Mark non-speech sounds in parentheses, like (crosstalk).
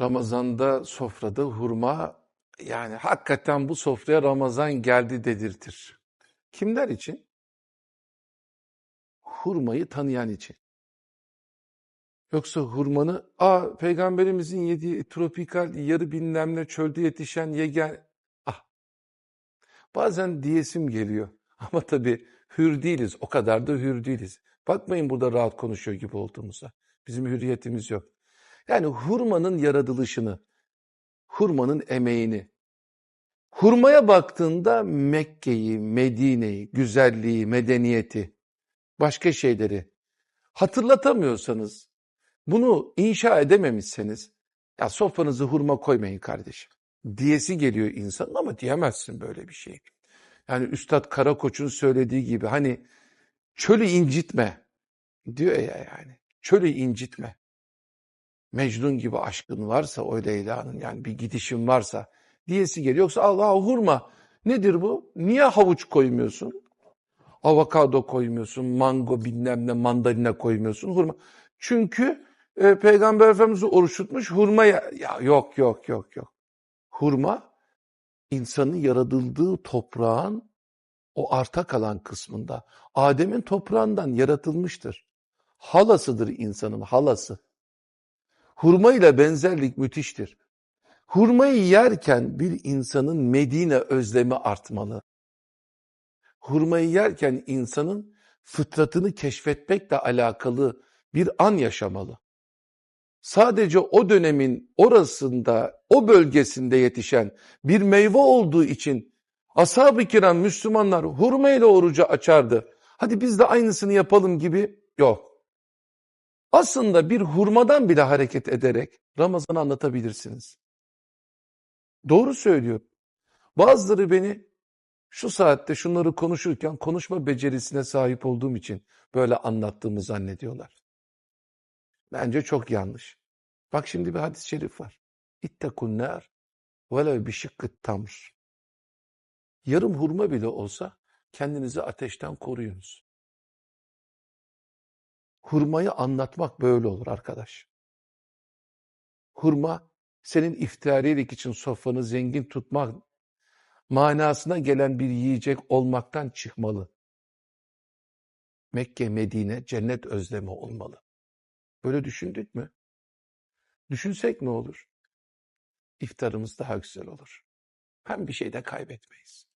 Ramazanda sofrada hurma yani hakikaten bu sofraya Ramazan geldi dedirtir. Kimler için? Hurmayı tanıyan için. Yoksa hurmanı, aa peygamberimizin yediği tropikal yarı bilmem çölde yetişen yegen... Ah, bazen diyesim geliyor. (laughs) Ama tabii hür değiliz, o kadar da hür değiliz. Bakmayın burada rahat konuşuyor gibi olduğumuza. Bizim hürriyetimiz yok. Yani hurmanın yaratılışını, hurmanın emeğini, hurmaya baktığında Mekke'yi, Medine'yi, güzelliği, medeniyeti, başka şeyleri hatırlatamıyorsanız, bunu inşa edememişseniz, ya sofranızı hurma koymayın kardeşim. Diyesi geliyor insanın ama diyemezsin böyle bir şey. Yani Üstad Karakoç'un söylediği gibi hani çölü incitme diyor ya yani. Çölü incitme. Mecnun gibi aşkın varsa o Leyla'nın yani bir gidişin varsa diyesi geliyor. Yoksa Allah hurma nedir bu? Niye havuç koymuyorsun? Avokado koymuyorsun, mango bilmem ne mandalina koymuyorsun, hurma. Çünkü e, Peygamber Efendimiz oruç tutmuş hurma ya, ya yok yok yok yok. Hurma insanın yaratıldığı toprağın o arta kalan kısmında Adem'in toprağından yaratılmıştır. Halasıdır insanın halası. Hurma ile benzerlik müthiştir. Hurmayı yerken bir insanın Medine özlemi artmalı. Hurmayı yerken insanın fıtratını keşfetmekle alakalı bir an yaşamalı. Sadece o dönemin orasında, o bölgesinde yetişen bir meyve olduğu için ashab-ı kiram Müslümanlar hurma ile orucu açardı. Hadi biz de aynısını yapalım gibi yok. Aslında bir hurmadan bile hareket ederek Ramazan'ı anlatabilirsiniz. Doğru söylüyor. Bazıları beni şu saatte şunları konuşurken konuşma becerisine sahip olduğum için böyle anlattığımı zannediyorlar. Bence çok yanlış. Bak şimdi bir hadis-i şerif var. İttekun nar velev bişikkıt tamr. Yarım hurma bile olsa kendinizi ateşten koruyunuz. Hurmayı anlatmak böyle olur arkadaş. Hurma senin iftariyelik için sofranı zengin tutmak manasına gelen bir yiyecek olmaktan çıkmalı. Mekke, Medine cennet özlemi olmalı. Böyle düşündük mü? Düşünsek ne olur? İftarımız daha güzel olur. Hem bir şey de kaybetmeyiz.